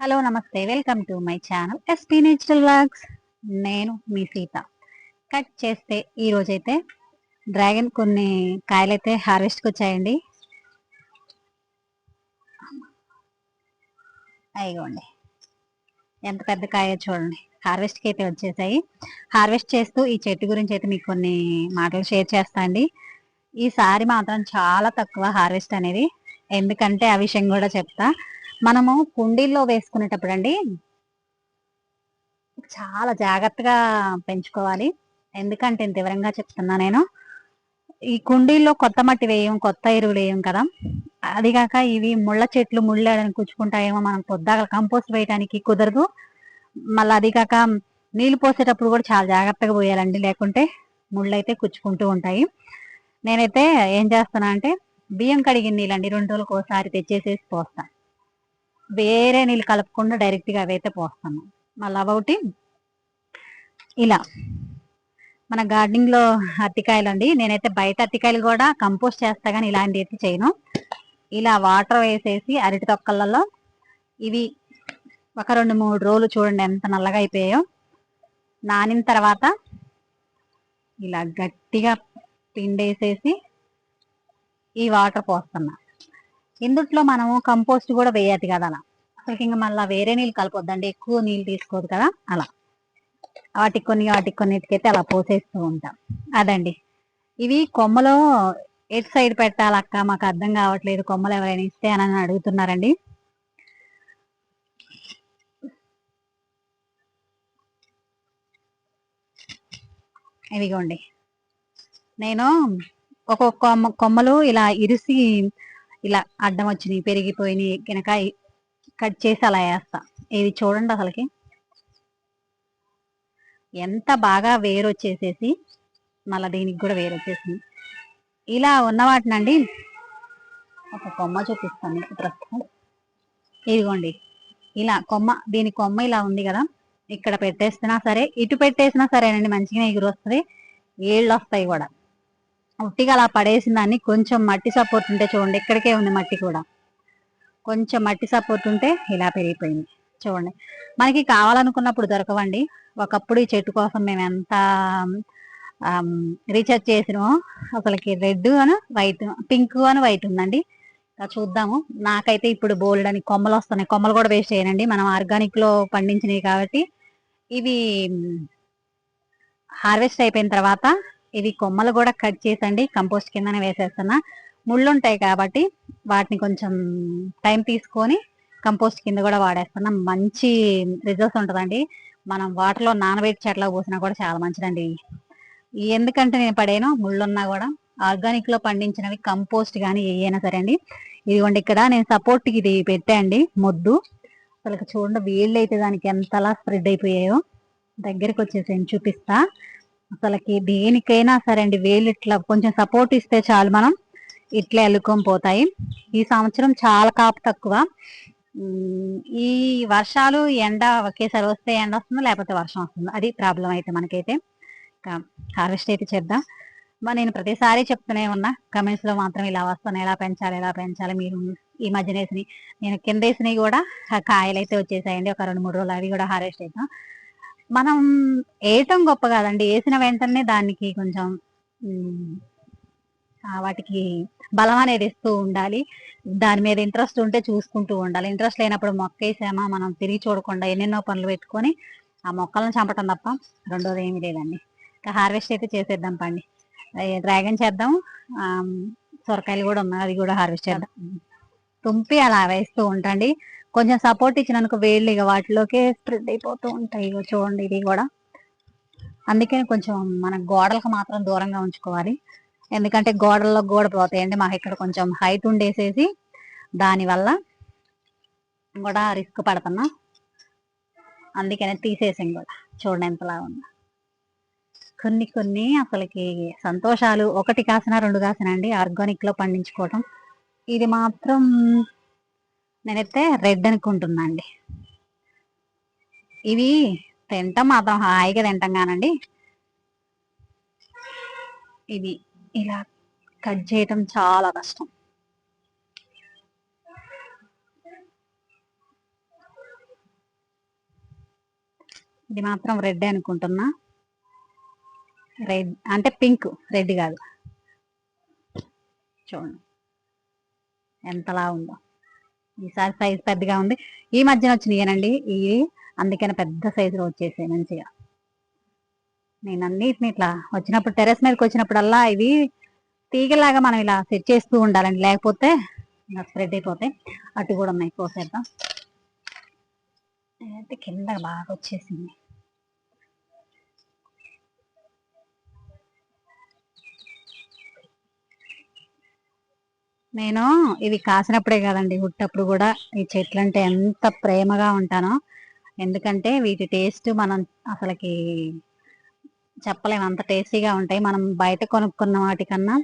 Hello నమస్తే. Welcome to my channel SP natural vlogs. నేను మీ సీత. కట్ చేస్తే ఈ రోజైతే డ్రాగన్ కొన్ని కాయలైతే హార్వెస్ట్కి వచ్చాయండి అయ్యోండి. ఎంత పెద్ద కాయ చూడండి. హార్వెస్ట్కి అయితే వచ్చేసాయి. హార్వెస్ట్ చేస్తూ ఈ చెట్టు గురించి అయితే మీకు కొన్ని మాటలు షేర్ చేస్తా అండి. ఈసారి మాత్రం చాలా తక్కువ హార్వెస్ట్ అనేది. ఎందుకంటే ఆ విషయం కూడా చెప్తా. మనము కుండీల్లో వేసుకునేటప్పుడు అండి చాలా జాగ్రత్తగా పెంచుకోవాలి. ఎందుకంటే ఇంత వివరంగా చెప్తున్నా నేను. ఈ కుండీల్లో కొత్త మట్టి వేయం కొత్త ఎరువులు వేయం కదా. అది కాక ఇవి ముళ్ళ చెట్లు ముళ్ళని కూర్చుకుంటాయేమో మనం పొద్దాక కంపోస్ట్ వేయడానికి కుదరదు. మళ్ళీ అది కాక నీళ్ళు పోసేటప్పుడు కూడా చాలా జాగ్రత్తగా పోయాలండి. లేకుంటే ముళ్ళు అయితే కుచ్చుకుంటూ ఉంటాయి. నేనైతే ఏం చేస్తున్నా అంటే బియ్యం కడిగిన నీళ్ళండి రెండు రోజులకు ఒకసారి తెచ్చేసేసి పోస్తాను వేరే నీళ్ళు కలపకుండా డైరెక్ట్గా అవైతే పోస్తాను. మళ్ళీ అవొకటి ఇలా. మన గార్డెనింగ్లో అరటికాయలు అండి నేనైతే బయట అరటికాయలు కూడా కంపోస్ట్ చేస్తా కానీ ఇలాంటి అయితే చేయను. ఇలా వాటర్ వేసేసి అరటి తొక్కలలో ఇవి ఒక రెండు మూడు రోజులు చూడండి ఎంత నల్లగా అయిపోయాయో. నానిన తర్వాత ఇలా గట్టిగా పిండేసేసి ఈ వాటర్ పోస్తున్నా. ఇందుట్లో మనము కంపోస్ట్ కూడా వేయద్దు కదా అలా. అసలు ఇంకా మళ్ళీ వేరే నీళ్ళు కలపొద్దండి ఎక్కువ నీళ్ళు తీసుకోదు కదా అలా. వాటికి కొన్ని వాటికి కొన్నిటికైతే అలా పోసేస్తూ ఉంటాం. అదండి. ఇవి కొమ్మలో ఎటు సైడ్ పెట్టాలక్క మాకు అర్థం కావట్లేదు. కొమ్మలు ఎవరైనా ఇస్తే అని అడుగుతున్నారండి. ఇదిగోండి. నేను ఒక్కొక్క కొమ్మ కొమ్మలు ఇలా ఇరిసి ఇలా అడ్డం వచ్చినాయి పెరిగిపోయినాయి కనుక కట్ చేసి అలా వేస్తా. ఇది చూడండి అసలుకి. ఎంత బాగా వేరు వచ్చేసేసి మళ్ళీ దీనికి కూడా వేరు వచ్చేసింది. ఇలా ఉన్న వాటినండి. ఒక కొమ్మ చూపిస్తాను మీకు ప్రస్తుతం. ఇదిగోండి. ఇలా కొమ్మ దీని కొమ్మ ఇలా ఉంది కదా. ఇక్కడ పెట్టేసినా సరే ఇటు పెట్టేసినా సరేనండి మంచిగా ఎగురు వస్తుంది ఏళ్ళు వస్తాయి కూడా. ఉట్టిగా అలా పడేసిన దాన్ని కొంచెం మట్టి సపోర్ట్ ఉంటే చూడండి ఇక్కడికే ఉంది మట్టి కూడా. కొంచెం మట్టి సపోర్ట్ ఉంటే ఇలా పెరిగిపోయింది. చూడండి. మనకి కావాలనుకున్నప్పుడు దొరకవండి. ఒకప్పుడు ఈ చెట్టు కోసం మేము ఎంత రీఛార్జ్ చేసినామో అసలుకి రెడ్ అని వైట్ పింక్ అని వైట్ ఉందండి. చూద్దాము. నాకైతే ఇప్పుడు బోల్డ్ అని కొమ్మలు వస్తున్నాయి. కొమ్మలు కూడా వేస్ట్ చేయనండి. మనం ఆర్గానిక్లో పండించినవి కాబట్టి ఇవి హార్వెస్ట్ అయిపోయిన తర్వాత ఇవి కొమ్మలు కూడా కట్ చేసండి కంపోస్ట్ కిందనే వేసేస్తున్నా. ముళ్ళు ఉంటాయి కాబట్టి వాటిని కొంచెం టైం తీసుకొని కంపోస్ట్ కింద కూడా వాడేస్తున్నా. మంచి రిజల్ట్స్ ఉంటుందండి. మనం వాటర్లో నానబెట్టి చెట్లకు పోసినా కూడా చాలా మంచిదండి. ఎందుకంటే నేను పడేను ముళ్ళున్నా కూడా. ఆర్గానిక్లో పండించినవి కంపోస్ట్ కానీ ఏయైనా సరే అండి. ఇదిగోండి ఇక్కడ నేను సపోర్ట్ ఇది పెట్టాండి మొద్దు. అసలు చూడండి వీళ్ళు అయితే దానికి ఎంతలా స్ప్రెడ్ అయిపోయాయో. దగ్గరికి వచ్చేసి చూపిస్తా. అసలుకి దేనికైనా సరే అండి వేలు ఇట్లా కొంచెం సపోర్ట్ ఇస్తే చాలు మనం. ఇట్లా ఎల్లుకొని పోతాయి. ఈ సంవత్సరం చాలా కాపు తక్కువ. ఈ వర్షాలు ఎండ ఒకేసారి వస్తే ఎండ వస్తుంది లేకపోతే వర్షం వస్తుంది? అది ప్రాబ్లం అయితే మనకైతే. హార్వెస్ట్ అయితే చేద్దాం. మరి నేను ప్రతిసారి చెప్తూనే ఉన్నా కమెంట్స్లో మాత్రం ఇలా వస్తాను ఎలా పెంచాలి ఎలా పెంచాలి. మీరు ఈ మధ్యన వేసినవి నేను కింద వేసినవి కూడా కాయలు అయితే వచ్చేసాయండి. ఒక రెండు మూడు రోజులు అవి కూడా హార్వెస్ట్ అవుతాం మనం వేయటం గొప్ప కాదండి. వేసిన వెంటనే దానికి కొంచెం వాటికి బలం అనేది ఇస్తూ ఉండాలి. దాని మీద ఇంట్రెస్ట్ ఉంటే చూసుకుంటూ ఉండాలి. ఇంట్రెస్ట్ లేనప్పుడు మొక్క వేసామా మనం తిరిగి చూడకుండా ఎన్నెన్నో పనులు పెట్టుకొని ఆ మొక్కలను చంపటం తప్ప రెండోది ఏమీ లేదండి. ఇంకా హార్వెస్ట్ అయితే చేసేద్దాం పండి. డ్రాగన్ చేద్దాం. సొరకాయలు కూడా ఉన్నాయి. అది కూడా హార్వెస్ట్ చేద్దాం. తుంపి అలా వేస్తూ ఉంటండి. కొంచెం సపోర్ట్ ఇచ్చినందుకు వేళ్ళు ఇక వాటిలోకే స్ప్రెడ్ అయిపోతూ ఉంటాయి చూడండి ఇది కూడా. అందుకని కొంచెం మన గోడలకు మాత్రం దూరంగా ఉంచుకోవాలి. ఎందుకంటే గోడల్లో గోడ పోతాయండి. మాకు ఇక్కడ కొంచెం హైట్ ఉండేసేసి దానివల్ల కూడా రిస్క్ పడుతున్నా. అందుకనే తీసేసాం కూడా చూడండి ఎంతలా ఉందా. కొన్ని కొన్ని అసలుకి సంతోషాలు ఒకటి కాసిన రెండు కాసిన అండి ఆర్గానిక్లో పండించుకోవటం. ఇది మాత్రం నేనైతే రెడ్ అనుకుంటున్నా అండి ఇవి తింటాం మాత్రం హాయిగా తింటాం కానండి. ఇది ఇలా కట్ చేయటం చాలా కష్టం. ఇది మాత్రం రెడ్ అనుకుంటున్నా. రెడ్ అంటే పింక్ రెడ్ కాదు. చూడండి. ఎంతలా ఉందో. ఈసారి సైజ్ పెద్దగా ఉంది. ఈ మధ్యన వచ్చినాయనండి. ఇవి అందుకని పెద్ద సైజులో వచ్చేసాయి మంచిగా. నేను అన్నిటిని ఇట్లా వచ్చినప్పుడు టెరెస్ మీదకి వచ్చినప్పుడల్లా ఇవి తీగలాగా మనం ఇలా సెట్ చేస్తూ ఉండాలండి. లేకపోతే స్ప్రెడ్ అయిపోతాయి. అటు కూడా ఉన్నాయి. కోసేద్దాం. అయితే కింద బాగా వచ్చేసింది. నేను ఇవి కాసినప్పుడే కదండి ఉట్టప్పుడు కూడా ఈ చెట్లు అంటే ఎంత ప్రేమగా ఉంటానో. ఎందుకంటే వీటి టేస్ట్ మనం అసలుకి చెప్పలేము అంత టేస్టీగా ఉంటాయి. మనం బయట కొనుక్కున్న వాటికన్నా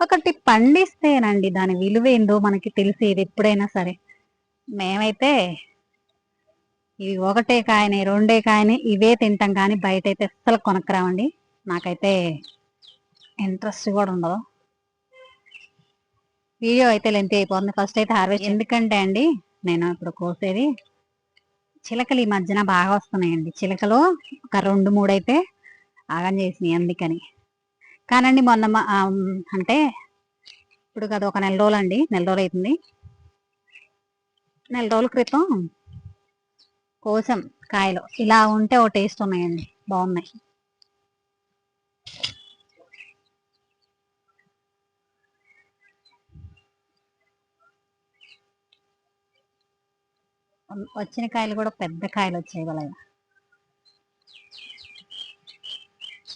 ఒకటి పండిస్తేనండి దాని విలువ ఏందో మనకి తెలిసేది ఎప్పుడైనా సరే. మేమైతే ఇవి ఒకటే కాయని రెండే కాయని ఇవే తింటాం కానీ బయట అయితే అస్సలు కొనక్కరామండి. నాకైతే ఇంట్రెస్ట్ కూడా ఉండదు. వీడియో అయితే లెంత్ అయిపోతుంది. ఫస్ట్ అయితే హార్వెస్ట్ ఎందుకంటే అండి నేను ఇప్పుడు కోసేది చిలకలు ఈ మధ్యన బాగా వస్తున్నాయండి. చిలకలు ఒక రెండు మూడు అయితే ఆగం చేసినాయి అందుకని. కానండి మొన్న అంటే ఇప్పుడు కదా ఒక నెల రోజులు అండి. నెల రోజులు అవుతుంది. నెల రోజుల క్రితం కోసం కాయలు. ఇలా ఉంటే ఓ టేస్ట్ ఉన్నాయండి. బాగున్నాయి. వచ్చిన కాయలు కూడా పెద్ద కాయలు వచ్చాయి వాళ్ళ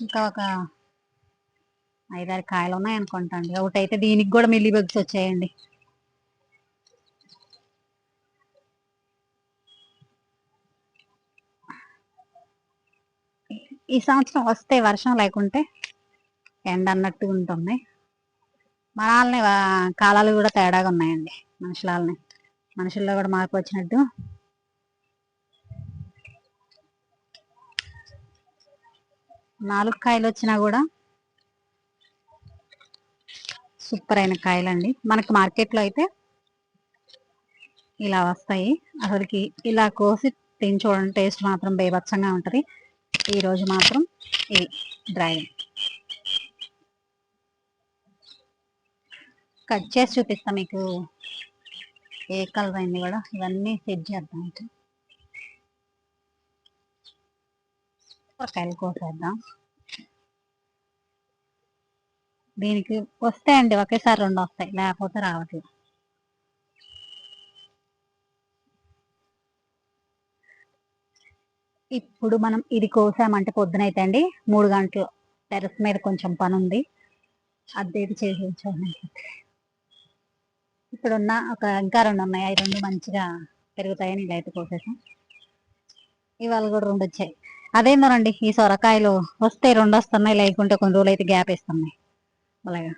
ఇంకా ఒక ఐదారు కాయలు ఉన్నాయి అనుకుంటాండి ఒకటి అయితే దీనికి కూడా మిల్లీ బగ్స్ వచ్చాయండి. ఈ సంవత్సరం వస్తే వర్షం లేకుంటే ఎండ అన్నట్టు ఉంటుంది మనల్ని కాలాలు కూడా తేడాగా ఉన్నాయండి మనుషులని మనుషుల్లో కూడా మార్పు వచ్చినట్టు. నాలుగు కాయలు వచ్చినా కూడా సూపర్ అయిన కాయలండి. మనకు మార్కెట్లో అయితే ఇలా వస్తాయి. అసలుకి ఇలా కోసి తిని చూడండి టేస్ట్ మాత్రం బేభత్సంగా ఉంటుంది. ఈరోజు మాత్రం ఇవి డ్రాగన్ కట్ చేసి చూపిస్తా మీకు. ఏ కలర్ అయింది కూడా? ఇవన్నీ సెట్ చేద్దాం అయితే. కూరకాయలు కోసేద్దాం. దీనికి వస్తాయండి ఒకేసారి రెండు వస్తాయి లేకపోతే రావట్లేదు ఇప్పుడు మనం ఇది కోసామంటే పొద్దునైతే అండి మూడు గంటలు టెరస్ మీద కొంచెం పని ఉంది అద్దెది చేసి ఇక్కడ ఉన్న ఒక ఇంకా రెండు ఉన్నాయి అవి రెండు మంచిగా పెరుగుతాయని ఇలా అయితే కోసేసాం ఇవాళ కూడా రెండు వచ్చాయి అదేందోనండి ఈ సొరకాయలు వస్తే రెండు వస్తున్నాయి లేకుంటే కొన్ని రోజులు అయితే గ్యాప్ ఇస్తున్నాయి అలాగా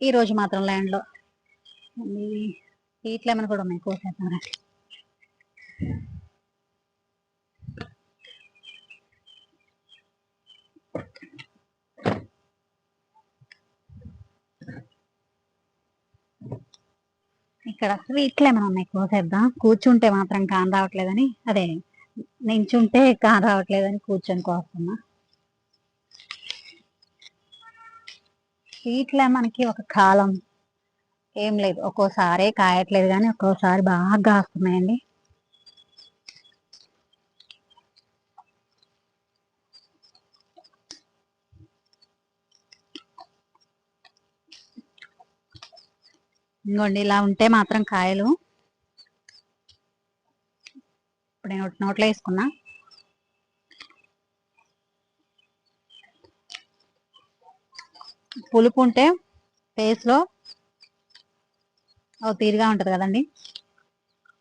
ఈ రోజు మాత్రం ల్యాండ్లో హీట్ లెమన్ కూడా ఉన్నాయి కోసేద్దాం ఇక్కడ స్వీట్లు ఏమైనా ఉన్నాయి కోసేద్దాం కూర్చుంటే మాత్రం కాని రావట్లేదని. అదే నించుంటే కాని రావట్లేదని కూర్చొని కోస్తున్నా. స్వీట్లే మనకి ఒక కాలం. ఏం లేదు. ఒక్కోసారే కాయట్లేదు కానీ ఒక్కోసారి బాగా కాస్తున్నాయండి. ఇంకోండి ఇలా ఉంటే మాత్రం కాయలు. ఇప్పుడు నేను నోట్లో వేసుకున్నా. పులుపు ఉంటే ఫేస్లో లో ఓ తీరుగా ఉంటది కదండి.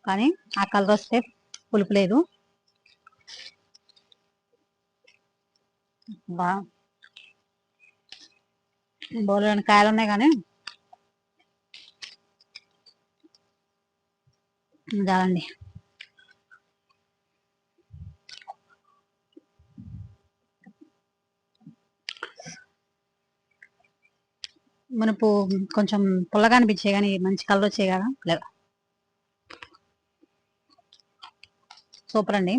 కానీ ఆ కలర్ వస్తే పులుపు లేదు. బా బోలని కాయలు ఉన్నాయి కానీ దాన్ని. మనకు కొంచెం పుల్లగా అనిపించే కానీ మంచి కలర్ వచ్చాయి కదా? లేదా? సూపర్ అండి.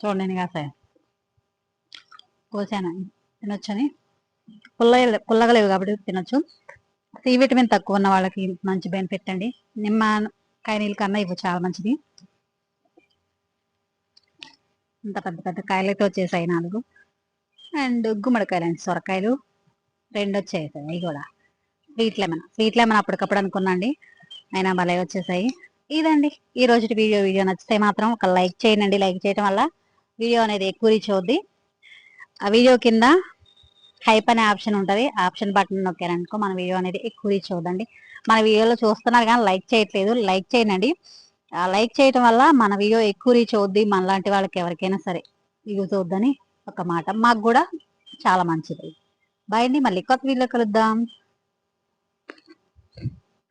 చూడండి నేను కాసాను కోసాను? తినొచ్చని. పుల్ల పుల్లగా లేవు కాబట్టి తినొచ్చు. సి విటమిన్ తక్కువ ఉన్న వాళ్ళకి మంచి బెనిఫిట్ అండి నిమ్మకాయ నీళ్ళ కన్నా ఇవి చాలా మంచిది. ఇంత పెద్ద పెద్ద కాయలు అయితే వచ్చేసాయి నాలుగు. అండ్ గుమ్మడికాయలు అండి సొరకాయలు రెండు వచ్చేసాయి అవి కూడా. స్వీట్ లెమన్ స్వీట్ లెమన్ అప్పటికప్పుడు అనుకున్నాండి. అయినా భలే వచ్చేసాయి. ఇదండి. ఈ రోజు వీడియో వీడియో నచ్చితే మాత్రం ఒక లైక్ చేయండి. లైక్ చేయడం వల్ల వీడియో అనేది ఎక్కువ రీచ్ అవుద్ది. ఆ వీడియో కింద హైప్ అనే ఆప్షన్ ఉంటుంది. ఆప్షన్ బటన్ నొక్కారనుకో మన వీడియో అనేది ఎక్కువ రీచ్ మన వీడియోలో చూస్తున్నారు కానీ లైక్ చేయట్లేదు. లైక్ చేయండి. లైక్ చేయటం వల్ల మన వీడియో ఎక్కువ రీచ్ అవుద్ది. మనలాంటి వాళ్ళకి ఎవరికైనా సరే. యూజ్ అవుద్దని ఒక మాట. మాకు కూడా చాలా మంచిది. బాయ్ అండి. మళ్ళీ కొత్త వీడియో కలుద్దాం.